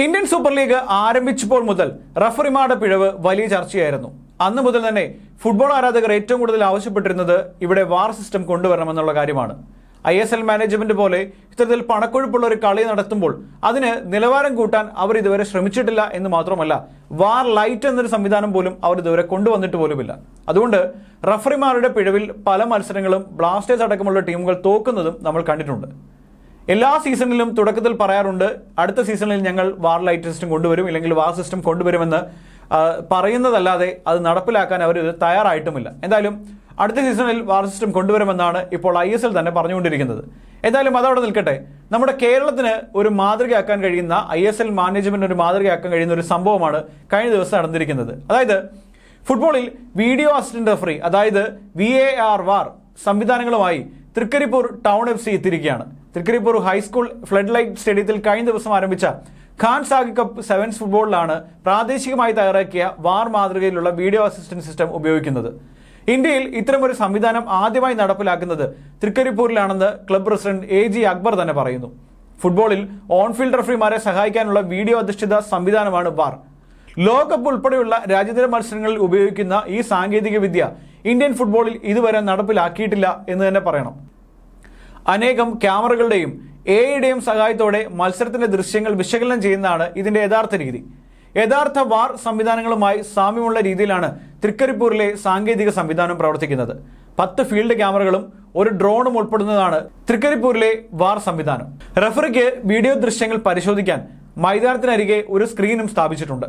Indian super league ആരംഭിച്ചപ്പോൾ മുതൽ റഫറിമാരുടെ പിഴവ് വലിയ ചർച്ചയായിരുന്നു. അന്ന് മുതൽ തന്നെ ഫുട്ബോൾ ആരാധകർ ഏറ്റവും കൂടുതൽ ആവശ്യപ്പെട്ടിരുന്നത് ഇവിടെ വാർ സിസ്റ്റം കൊണ്ടുവരണമെന്നുള്ള കാര്യമാണ്. ഐ എസ് എൽ മാനേജ്മെന്റ് പോലെ ഇത്തരത്തിൽ പണക്കൊഴുപ്പുള്ള ഒരു കളി നടത്തുമ്പോൾ അതിന് നിലവാരം കൂട്ടാൻ അവർ ഇതുവരെ ശ്രമിച്ചിട്ടില്ല എന്ന് മാത്രമല്ല വാർ ലൈറ്റ് എന്നൊരു സംവിധാനം പോലും അവർ ഇതുവരെ കൊണ്ടുവന്നിട്ട് പോലുമില്ല. അതുകൊണ്ട് റഫറിമാരുടെ പിഴവിൽ പല മത്സരങ്ങളും ബ്ലാസ്റ്റേഴ്സ് അടക്കമുള്ള ടീമുകൾ തോക്കുന്നതും നമ്മൾ കണ്ടിട്ടുണ്ട്. എല്ലാ സീസണിലും തുടക്കത്തിൽ പറയാറുണ്ട് അടുത്ത സീസണിൽ ഞങ്ങൾ വാർ ലൈറ്റ് സിസ്റ്റം കൊണ്ടുവരും ഇല്ലെങ്കിൽ വാർ സിസ്റ്റം കൊണ്ടുവരുമെന്ന് പറയുന്നതല്ലാതെ അത് നടപ്പിലാക്കാൻ അവർ തയ്യാറായിട്ടുമില്ല. എന്തായാലും അടുത്ത സീസണിൽ വാർ സിസ്റ്റം കൊണ്ടുവരുമെന്നാണ് ഇപ്പോൾ ഐ എസ് എൽ തന്നെ പറഞ്ഞുകൊണ്ടിരിക്കുന്നത്. എന്തായാലും അതവിടെ നിൽക്കട്ടെ. നമ്മുടെ കേരളത്തിന് ഒരു മാതൃകയാക്കാൻ കഴിയുന്ന ഐ എസ് എൽ മാനേജ്മെന്റ് ഒരു മാതൃകയാക്കാൻ കഴിയുന്ന ഒരു സംഭവമാണ് കഴിഞ്ഞ ദിവസം നടന്നിരിക്കുന്നത്. അതായത് ഫുട്ബോളിൽ വീഡിയോ അസിസ്റ്റന്റ് റഫറി അതായത് വി എ ആർ വാർ സംവിധാനങ്ങളുമായി തൃക്കരിപ്പൂർ ടൗൺ എഫ് സി എത്തിയിരിക്കുകയാണ്. Thrikkaripur high school flood light സ്റ്റേഡിയത്തിൽ കഴിഞ്ഞ ദിവസം ആരംഭിച്ച ഖാൻ സാഗി കപ്പ് സെവൻസ് ഫുട്ബോളിലാണ് പ്രാദേശികമായി തയ്യാറാക്കിയ വാർ മാതൃകയിലുള്ള വീഡിയോ അസിസ്റ്റന്റ് സിസ്റ്റം ഉപയോഗിക്കുന്നത്. ഇന്ത്യയിൽ ഇത്തരമൊരു സംവിധാനം ആദ്യമായി നടപ്പിലാക്കുന്നത് തൃക്കരിപ്പൂരിലാണെന്ന് club president A G Akbar തന്നെ പറയുന്നു. ഫുട്ബോളിൽ ഓൺഫീൽഡ് റഫറിമാരെ സഹായിക്കാനുള്ള വീഡിയോ അധിഷ്ഠിത സംവിധാനമാണ് വാർ. ലോകകപ്പ് ഉൾപ്പെടെയുള്ള രാജ്യാന്തര മത്സരങ്ങളിൽ ഉപയോഗിക്കുന്ന ഈ സാങ്കേതിക വിദ്യ ഇന്ത്യൻ ഫുട്ബോളിൽ ഇതുവരെ നടപ്പിലാക്കിയിട്ടില്ല എന്ന് തന്നെ പറയണം. അനേകം ക്യാമറകളുടെയും എയുടെയും സഹായത്തോടെ മത്സരത്തിന്റെ ദൃശ്യങ്ങൾ വിശകലനം ചെയ്യുന്നതാണ് ഇതിന്റെ യഥാർത്ഥ രീതി. യഥാർത്ഥ വാർ സംവിധാനങ്ങളുമായി സാമ്യമുള്ള രീതിയിലാണ് തൃക്കരിപ്പൂരിലെ സാങ്കേതിക സംവിധാനം പ്രവർത്തിക്കുന്നത്. പത്ത് ഫീൽഡ് ക്യാമറകളും ഒരു ഡ്രോണും ഉൾപ്പെടുന്നതാണ് തൃക്കരിപ്പൂരിലെ വാർ സംവിധാനം. റഫറിക്ക് വീഡിയോ ദൃശ്യങ്ങൾ പരിശോധിക്കാൻ മൈതാനത്തിനരികെ ഒരു സ്ക്രീനും സ്ഥാപിച്ചിട്ടുണ്ട്.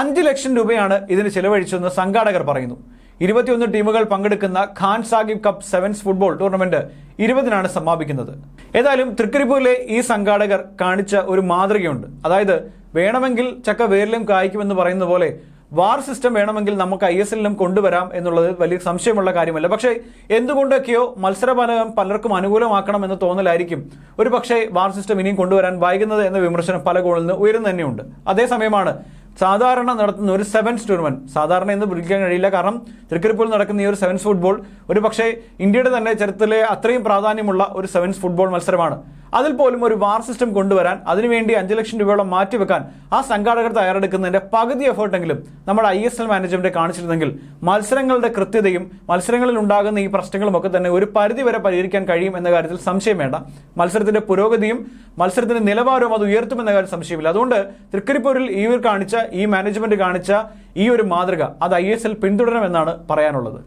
അഞ്ച് ലക്ഷം രൂപയാണ് ഇതിന് ചെലവഴിച്ചതെന്ന് സംഘാടകർ പറയുന്നു. ഇരുപത്തിയൊന്ന് ടീമുകൾ പങ്കെടുക്കുന്ന Khan Sahib cup sevens football tournament ഇരുപതിനാണ് സമാപിക്കുന്നത്. ഏതായാലും തൃക്കരിപ്പൂരിലെ ഈ സംഘാടകർ കാണിച്ച ഒരു മാതൃകയുണ്ട്. അതായത് വേണമെങ്കിൽ ചക്ക വേരിലും കായ്ക്കുമെന്ന് പറയുന്ന പോലെ വാർ സിസ്റ്റം വേണമെങ്കിൽ നമുക്ക് ഐ എസ് എല്ലിലും കൊണ്ടുവരാം എന്നുള്ളത് വലിയ സംശയമുള്ള കാര്യമല്ല. പക്ഷേ എന്തുകൊണ്ടൊക്കെയോ മത്സരഫലം പലർക്കും അനുകൂലമാക്കണം എന്ന് തോന്നലായിരിക്കും ഒരു പക്ഷേ വാർ സിസ്റ്റം ഇനിയും കൊണ്ടുവരാൻ വൈകുന്നത് എന്ന വിമർശനം പല കോണിൽ നിന്ന് ഉയർന്നു തന്നെയുണ്ട് അതേസമയമാണ് സാധാരണ നടത്തുന്ന ഒരു സെവൻസ് ടൂർണമെന്റ് സാധാരണ എന്ന് വിളിക്കാൻ കഴിയില്ല. കാരണം തൃക്കരിപ്പൂരിൽ നടക്കുന്ന ഈ ഒരു സെവൻസ് ഫുട്ബോൾ ഒരു പക്ഷേ ഇന്ത്യയുടെ തന്നെ ചരിത്രത്തിലെ അത്രയും പ്രാധാന്യമുള്ള ഒരു സെവൻസ് ഫുട്ബോൾ മത്സരമാണ്. അതിൽ പോലും ഒരു വാർ സിസ്റ്റം കൊണ്ടുവരാൻ അതിനുവേണ്ടി അഞ്ച് ലക്ഷം രൂപയോളം മാറ്റിവെക്കാൻ ആ സംഘാടകർ തയ്യാറെടുക്കുന്നതിന്റെ പകുതി എഫേർട്ടെങ്കിലും നമ്മുടെ ഐ എസ് എൽ മാനേജ്മെന്റ് കാണിച്ചിരുന്നെങ്കിൽ മത്സരങ്ങളുടെ കൃത്യതയും മത്സരങ്ങളിൽ ഉണ്ടാകുന്ന ഈ പ്രശ്നങ്ങളും ഒക്കെ തന്നെ ഒരു പരിധി വരെ പരിഹരിക്കാൻ കഴിയും എന്ന കാര്യത്തിൽ സംശയം വേണ്ട. മത്സരത്തിന്റെ പുരോഗതിയും മത്സരത്തിന്റെ നിലവാരവും അത് ഉയർത്തുമെന്ന കാര്യം സംശയമില്ല. അതുകൊണ്ട് തൃക്കരിപ്പൂരിൽ ഈ കാണിച്ച ഈ മാനേജ്മെന്റ് കാണിച്ച ഈ ഒരു മാതൃക അത് ഐ എസ് എൽ പിന്തുടരണമെന്നാണ് പറയാനുള്ളത്.